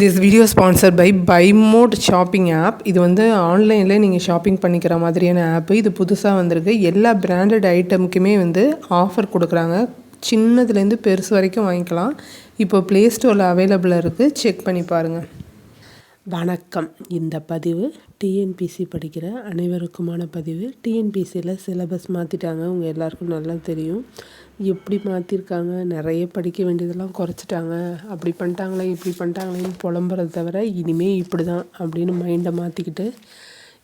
This video sponsor by by mode shopping app இது வந்து ஆன்லைனில் நீங்கள் ஷாப்பிங் பண்ணிக்கிற மாதிரியான ஆப்பு இது புதுசாக வந்திருக்கு. எல்லா பிராண்டட் ஐட்டமுக்குமே வந்து ஆஃபர் கொடுக்குறாங்க. சின்னதுலேருந்து பெருசு வரைக்கும் வாங்கிக்கலாம். இப்போ ப்ளே ஸ்டோரில் அவைலபிளாக இருக்குது செக் பண்ணி பாருங்கள் வணக்கம். இந்த பதிவு டிஎன்பிசி படிக்கிற அனைவருக்குமான பதிவு. டிஎன்பிசியில் சிலபஸ் மாற்றிட்டாங்க உங்கள் எல்லாருக்கும் நல்லா தெரியும். எப்படி மாற்றிருக்காங்க நிறைய படிக்க வேண்டியதெல்லாம் குறைச்சிட்டாங்க. அப்படி பண்ணிட்டாங்களே இப்படி பண்ணிட்டாங்களேன்னு புலம்புறத தவிர இனிமேல் இப்படி தான் அப்படின்னு மைண்டை மாற்றிக்கிட்டு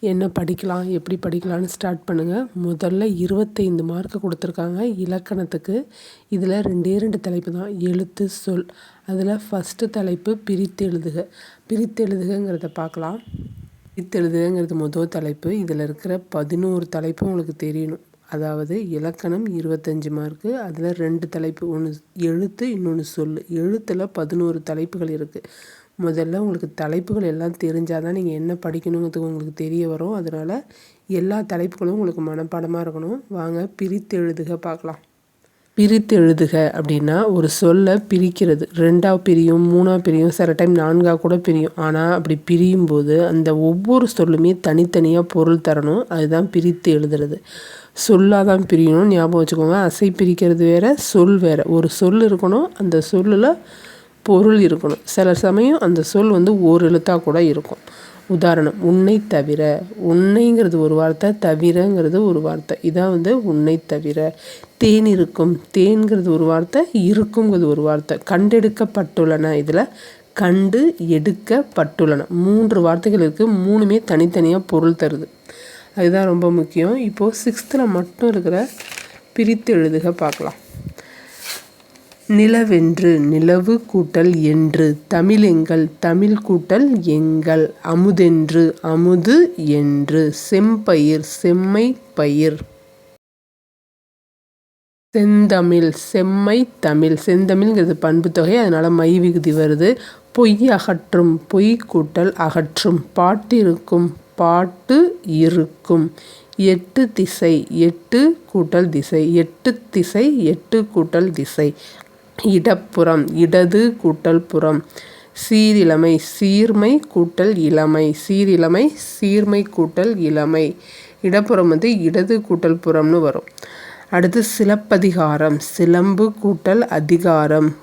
என்ன படிக்கலாம் எப்படி படிக்கலான்னு ஸ்டார்ட் பண்ணுங்கள் முதல்ல இருபத்தைந்து மார்க்கு கொடுத்துருக்காங்க இலக்கணத்துக்கு. இதில் ரெண்டே ரெண்டு தலைப்பு தான். எழுத்து சொல். அதில் ஃபஸ்ட்டு தலைப்பு பிரித்து எழுதுக. பிரித்து எழுதுகங்கிறத பார்க்கலாம். பிரித்து எழுதுகங்கிறது முதல் தலைப்பு. இதில் இருக்கிற பதினோரு தலைப்பு உங்களுக்கு தெரியணும். அதாவது இலக்கணம் இருபத்தஞ்சி மார்க்கு அதில் ரெண்டு தலைப்பு. ஒன்று எழுத்து இன்னொன்று சொல். எழுத்தில் பதினோரு தலைப்புகள் இருக்குது முதல்ல உங்களுக்கு தலைப்புகள் எல்லாம் தெரிஞ்சால் தான் நீங்கள் என்ன படிக்கணுங்கிறது உங்களுக்கு தெரிய வரும். அதனால் எல்லா தலைப்புகளும் உங்களுக்கு மனப்பாடமாக இருக்கணும். வாங்க பிரித்து எழுதுக பார்க்கலாம். பிரித்து எழுதுக அப்படின்னா ஒரு சொல்லை பிரிக்கிறது. ரெண்டாக பிரியும் மூணாக பிரியும் சில டைம் நான்காக கூட பிரியும். ஆனால் அப்படி பிரியும் போது அந்த ஒவ்வொரு சொல்லுமே தனித்தனியாக பொருள் தரணும். அதுதான் பிரித்து எழுதுறது. சொல்லாக தான் பிரியணும் ஞாபகம் வச்சுக்கோங்க. அசை பிரிக்கிறது வேறு சொல் வேறு. ஒரு சொல் இருக்கணும். அந்த சொல்லில் பொருள் இருக்கணும். சில சமயம் அந்த சொல் வந்து ஒரு எழுத்தாக கூட இருக்கும். உதாரணம் உன்னை தவிர. உன்னைங்கிறது ஒரு வார்த்தை தவிரங்கிறது ஒரு வார்த்தை. இதான் வந்து உன்னை தவிர. தேன் இருக்கும். தேன்கிறது ஒரு வார்த்தை. இருக்குங்கிறது ஒரு வார்த்தை. கண்டெடுக்கப்பட்டுள்ளன. இதில் கண்டு எடுக்கப்பட்டுள்ளன. மூன்று வார்த்தைகள் இருக்குது மூணுமே தனித்தனியாக பொருள் தருது. அதுதான் ரொம்ப முக்கியம். இப்போது சிக்ஸ்த்தில் மட்டும் இருக்கிற பிரித்து எழுதுக பார்க்கலாம். நிலவென்று நிலவு கூட்டல் என்று தமிழெங்கள் தமிழ் கூட்டல் எங்கள் அமுதென்று அமுது என்று செம்பயிர் செம்மை பயிர். செந்தமிழ் செம்மை தமிழ் செந்தமிழ்ங்கிறது பண்பு தொகை அதனால் மை விகுதி வருது. பொய் அகற்றும் பொய் கூட்டல் அகற்றும் பாட்டிருக்கும் பாட்டு இருக்கும். எட்டு திசை எட்டு கூட்டல் திசை எட்டு திசை எட்டு கூட்டல் திசை. இடப்புறம் இடது கூட்டல் புறம். சீரிழமை சீர்மை கூட்டல் இளமை. சீரிழமை சீர்மை கூட்டல் இளமை. இடப்புறம் வந்து இடது கூட்டல் புறம்னு வரும். அடுத்து சிலப்பதிகாரம் சிலம்பு கூட்டல் அதிகாரம்.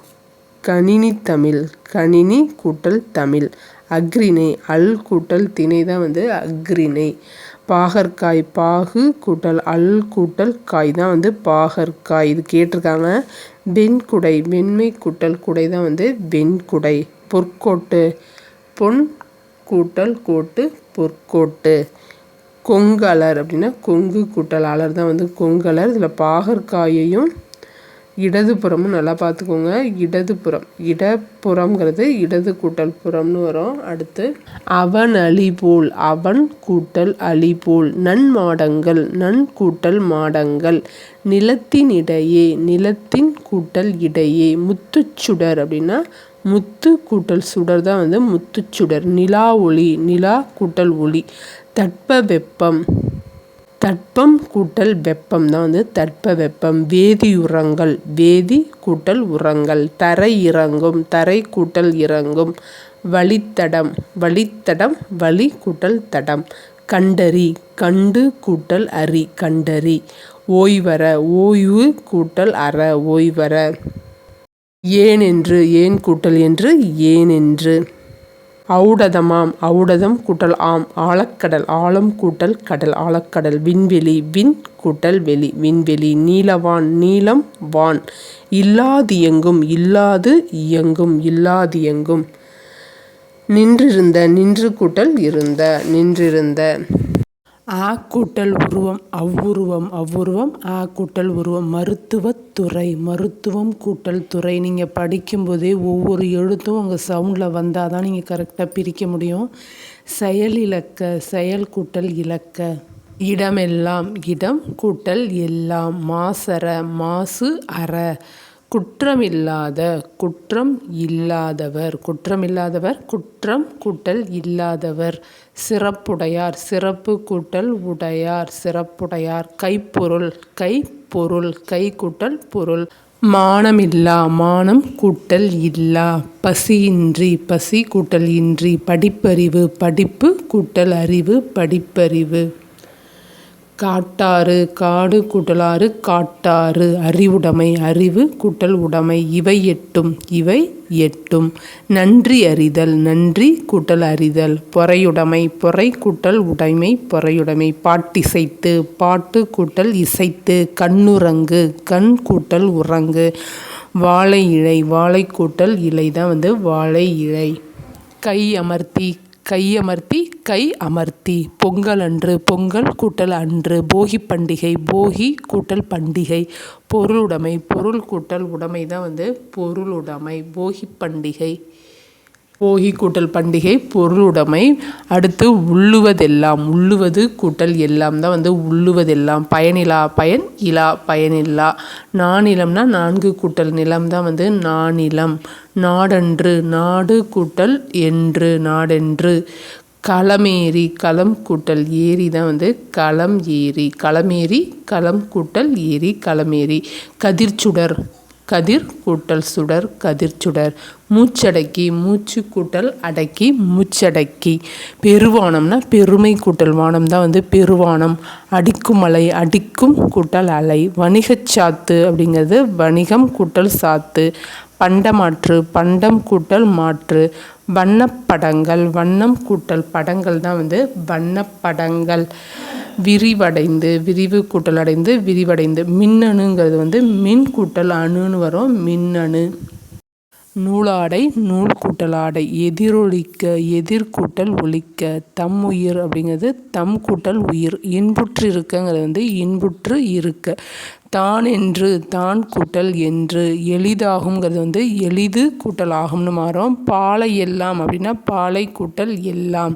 கணினி தமிழ் கணினி கூட்டல் தமிழ். அக்ரிணை அல் கூட்டல் திணை தான் வந்து அக்ரிணை பாகற்காய் பாகு கூட்டல் அல் கூட்டல் காய் தான் வந்து பாகற்காய். இது கேட்டிருக்காங்க. வெண்குடை வெண்மை கூட்டல் குடை தான் வந்து வெண்குடை பொற்கோட்டு பொன் கூட்டல் கோட்டு பொற்கோட்டு. கொங்கலர் அப்படின்னா கொங்கு கூட்டல் அலர் தான் வந்து கொங்கலர். இதில் பாகற்காயையும் இடதுபுறமும் நல்லா பார்த்துக்கோங்க. இடதுபுறம் இடப்புறம்ங்கிறது இடது கூட்டல் புறம்னு வரும். அடுத்து அவன் அழி போல் அவன் கூட்டல் அழி போல். நன்மாடங்கள் நன் கூட்டல் மாடங்கள். நிலத்தின் இடையே நிலத்தின் கூட்டல் இடையே. முத்துச்சுடர் அப்படின்னா முத்து கூட்டல் சுடர் தான் வந்து முத்துச்சுடர் நிலா ஒளி நிலா கூட்டல் ஒளி. தட்ப வெப்பம் தட்பம் கூட்டல் வெப்பம். தான் வந்து தட்ப வெப்பம். வேதி உரங்கள். வேதி கூட்டல் உரங்கள். தரை இறங்கும். தரை கூட்டல் இறங்கும். வழித்தடம். வழித்தடம் வழி கூட்டல் தடம். கண்டறி. கண்டு கூட்டல் அரி. கண்டறி. ஓய்வர ஓய்வு கூட்டல் அற. ஓய்வர ஏன் என்று? ஏன் கூட்டல் என்று? ஏன் என்று. ஔடதமாம் ஔடதம் கூட்டல் ஆம் ஆழக்கடல் ஆழம் கூட்டல் கடல் ஆழக்கடல் விண்வெளி விண் கூட்டல் வெளி விண்வெளி நீலவான் நீலம் வான். இல்லாதியங்கும் இல்லாது இயங்கும் இல்லாதியங்கும் நின்றிருந்த நின்று கூட்டல் இருந்த நின்றிருந்த. ஆ கூட்டல் உருவம் அவ்வுருவம் அவ்வுருவம் ஆ கூட்டல் உருவம் மருத்துவத்துறை மருத்துவம் கூட்டல் துறை. நீங்கள் படிக்கும்போதே ஒவ்வொரு எழுத்தும் உங்கள் சவுண்டில் வந்தால் தான் நீங்கள் கரெக்டாக பிரிக்க முடியும். செயல் இலக்க செயல் கூட்டல் இலக்க. இடமெல்லாம் இடம் கூட்டல் எல்லாம் மாசற மாசு அற. குற்றமில்லாத குற்றம் இல்லாதவர். குற்றமில்லாதவர் குற்றம் கூட்டல் இல்லாதவர். சிறப்புடையார் சிறப்பு கூட்டல் உடையார். சிறப்புடையார் கைப்பொருள் கைப்பொருள் கை கூட்டல் பொருள். மானமில்லா மானம் கூட்டல் இல்லா. பசியின்றி பசி கூட்டல் இன்றி. படிப்பறிவு படிப்பு கூட்டல் அறிவு படிப்பறிவு. காட்டாறு காடு கூட்டலாறு காட்டாறு. அறிவுடைமை அறிவு கூட்டல் உடைமை இவை எட்டும் இவை எட்டும். நன்றி அறிதல் நன்றி கூட்டல் அறிதல். பொறையுடைமை பொறை கூட்டல் உடைமை பொறையுடைமை. பாட்டிசைத்து பாட்டு கூட்டல் இசைத்து. கண்ணுறங்கு கண் கூட்டல் உறங்கு. வாழை இழை வாழை கூட்டல் இலை தான் வந்து வாழை இழை. கை அமர்த்தி கையமர்த்தி கை அமர்த்தி பொங்கல் அன்று பொங்கல் கூட்டல் அன்று. போகி பண்டிகை போகி கூட்டல் பண்டிகை. பொருளுடைமை பொருள் கூட்டல் உடைமை தான் வந்து பொருளுடைமை. போகி பண்டிகை. போகி கூட்டல் பண்டிகை பொருளுடைமை அடுத்து உள்ளுவதெல்லாம் உள்ளுவது கூட்டல் எல்லாம் தான் வந்து உள்ளுவதெல்லாம். பயனிலா பயன் இலா பயனில்லா. நானிலம்னா நான்கு கூட்டல் நிலம் தான் வந்து நானிலம். நாடன்று நாடு கூட்டல் என்று நாடென்று. களமேரி களம் கூட்டல் ஏரி தான் வந்து களம் ஏரி களமேரி களம் கூட்டல் ஏரி களமேரி கதிர்ச்சுடர் கதிர் கூட்டல் சுடர் கதிர் சுடர். மூச்சடக்கி மூச்சு கூட்டல் அடக்கி மூச்சடக்கி. பெருவானம்னா பெருமை கூட்டல் வானம் தான் வந்து பெருவானம். அடிக்கும் அலை அடிக்கும் கூட்டல் அலை. வணிகச் சாத்து அப்படிங்கிறது வணிகம் கூட்டல் சாத்து. பண்டமாற்று பண்டம் கூட்டல் மாற்று. வண்ணப்படங்கள் வண்ணம் கூட்டல் படங்கள் தான் வந்து வண்ணப்படங்கள் விரிவடைந்து விரிவு கூட்டல் அடைந்து விரிவடைந்து மின்னணுங்கிறது வந்து மின் கூட்டல் அணுன்னு வரும் மின்னணு. நூலாடை நூல் கூட்டல் ஆடை எதிரொலிக்க எதிர் கூட்டல் தம் உயிர் அப்படிங்கிறது தம் கூட்டல் உயிர் இன்புற்று இருக்கங்கிறது வந்து இன்புற்று இருக்க. தான் என்று தான் கூட்டல் என்று எளிதாகுங்கிறது வந்து எளிது கூட்டல் ஆகும்னு மாறும். பாலை எல்லாம் அப்படின்னா பாலை கூட்டல் எல்லாம்.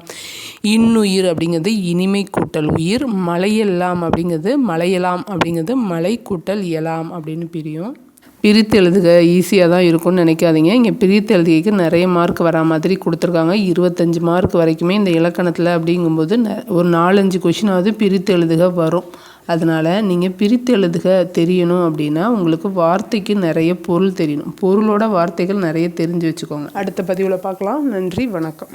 இன்னுயிர் அப்படிங்கிறது இனிமை கூட்டல் உயிர். மலையெல்லாம் அப்படிங்கிறது மலையலாம் அப்படிங்கிறது மலை கூட்டல் எலாம் அப்படின்னு பிரியும். பிரித்து எழுதுக. ஈஸியாக தான் இருக்கும்னு நினைக்காதீங்க. இங்கே பிரித்து எழுதுகைக்கு நிறைய மார்க் வரா மாதிரி கொடுத்துருக்காங்க. இருபத்தஞ்சி மார்க் வரைக்குமே இந்த இலக்கணத்தில் அப்படிங்கும்போது ந ஒரு நாலஞ்சு கொஷினாவது பிரித்து எழுதுக வரும். அதனால் நீங்கள் பிரித்து எழுதுக தெரியணும் அப்படின்னா உங்களுக்கு வார்த்தைக்கு நிறைய பொருள் தெரியணும். பொருளோட வார்த்தைகள் நிறைய தெரிஞ்சு வச்சுக்கோங்க. அடுத்த பதிவில் பார்க்கலாம். நன்றி வணக்கம்.